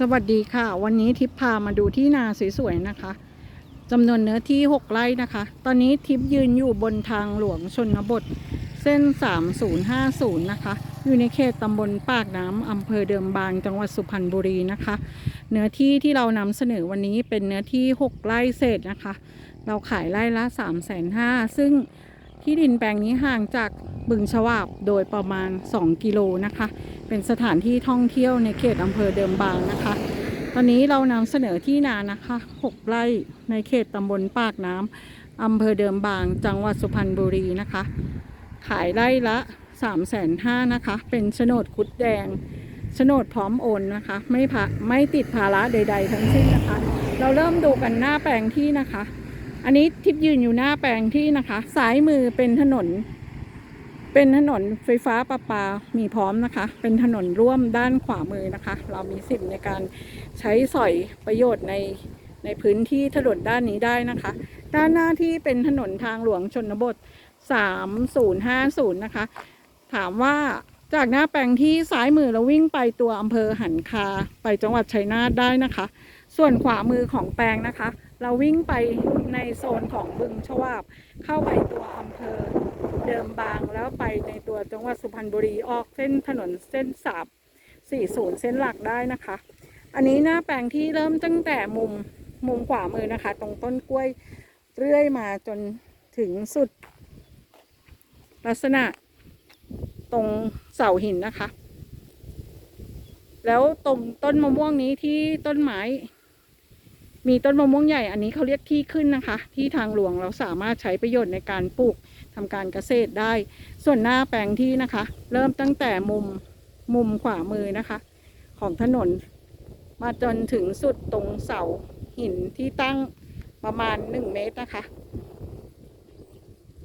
สวัสดีค่ะ วันนี้ทิพย์พามาดูที่นาสวยๆนะคะจำนวนเนื้อที่ 6 ไร่นะคะ ตอนนี้ทิพย์ยืนอยู่บนทางหลวงชนบท เส้น 3050 นะคะ อยู่ในเขตตำบลปากน้ำอำเภอเดิมบางจังหวัดสุพรรณบุรีนะคะ เนื้อที่ที่เรานำเสนอวันนี้เป็นเนื้อที่ 6 ไร่เศษนะคะ เราขายไร่ละ3 5 0 0 0ซึ่งที่ดินแปลงนี้ห่างจากบึงฉวาบโดยประมาณ 2 กิโลนะคะ เป็นสถานที่ท่องเที่ยวในเขตอำเภอเดิมบางนะคะ ตอนนี้เรานำเสนอที่นานะคะ 6 ไร่ในเขตตำบลปากน้ำอำเภอเดิมบาง จังหวัดสุพรรณบุรีนะคะ ขายไร่ละ3 5 0 0 0นะคะ เป็นโฉนดคุดแดงโฉนดพร้อมโอนนะคะ ไม่ผะไม่ติดภาระใด ๆ ทั้งสิ้นนะคะ เราเริ่มดูกันหน้าแปลงที่นะคะ อันนี้ทิพย์ยืนอยู่หน้าแปลงที่นะคะ ซ้ายมือเป็นถนน เป็นถนนไฟฟ้าประปา มีพร้อมนะคะ เป็นถนนร่วมด้านขวามือนะคะ เรามีสิทธิ์ในการใช้สอยประโยชน์ในในพื้นที่ถนนด้านนี้ได้นะคะ ด้านหน้าที่เป็นถนนทางหลวงชนบท 3050 นะคะ ถามว่าจากหน้าแปลงที่ซ้ายมือเราวิ่งไปตัวอำเภอหันคาไปจังหวัดชัยนาทได้นะคะ ส่วนขวามือของแปลงนะคะ เราวิ่งไปในโซนของบึงชวาบ เข้าไปตัวอำเภอเดิมบางแล้วไปในตัวจังหวัดสุพรรณบุรีออกเส้นถนนเส้นสาบ40 เส้นหลักได้นะคะ อันนี้หน้าแปลงที่เริ่มตั้งแต่มุมมุมขวามือนะคะ ตรงต้นกล้วยเรื่อยมาจนถึงสุด ลักษณะตรงเสาหินนะคะ แล้วตรงต้นมะม่วงนี้ที่ต้นไม้ มีต้นมะม่วงใหญ่อันนี้เขาเรียกที่ขึ้นนะคะ ที่ทางหลวงเราสามารถใช้ประโยชน์ในการปลูกทำการเกษตรได้ ส่วนหน้าแปลงที่นะคะ เริ่มตั้งแต่มุมมุมขวามือนะคะ ของถนน มาจนถึงสุดตรงเสาหินที่ตั้งประมาณ 1 เมตรนะคะ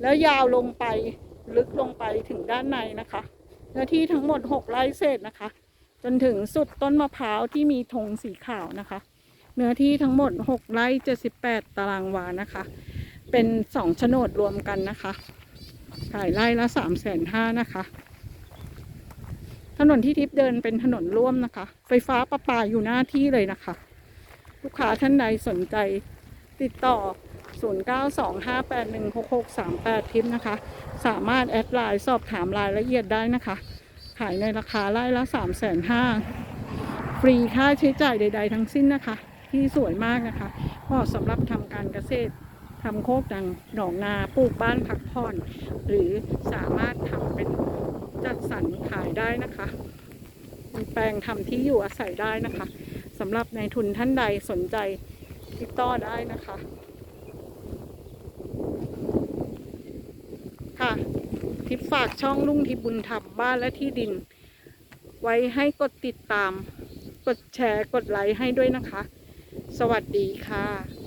แล้วยาวลงไปลึกลงไปถึงด้านในนะคะเนื้อที่ทั้งหมด 6 ไร่เศษนะคะ จนถึงสุดต้นมะพร้าวที่มีธงสีขาวนะคะ เนื้อที่ทั้งหมด 6 ไร่ 78 ตารางวานะคะ เป็น 2 โฉนดรวมกันนะคะขายไร่ละ 3 5 0 0 0นะคะ ถนนที่ทิพย์เดินเป็นถนนร่วมนะคะ ไฟฟ้าประปาอยู่หน้าที่เลยนะคะ ลูกค้าท่านใดสนใจติดต่อ 0925816638 ทิพย์นะคะ สามารถแอดไลน์สอบถามรายละเอียดได้นะคะ ขายในราคาไร่ละ 3 5 0 0 0ฟรีค่าใช้จ่ายใด ๆ ทั้งสิ้นนะคะ ที่สวยมากนะคะ เหมาะสำหรับทำการเกษตรทำโคกดังหนองนาปลูกบ้านพักผ่อน หรือสามารถทำเป็นจัดสรรขายได้นะคะแปลงทำที่อยู่อาศัยได้นะคะสำหรับในทุนท่านใดสนใจติดต่อได้นะคะ ค่ะ ทิปฝากช่องลุงทิบุญธรรมบ้านและที่ดิน ไว้ให้กดติดตาม กดแชร์กดไลค์ให้ด้วยนะคะ สวัสดีค่ะ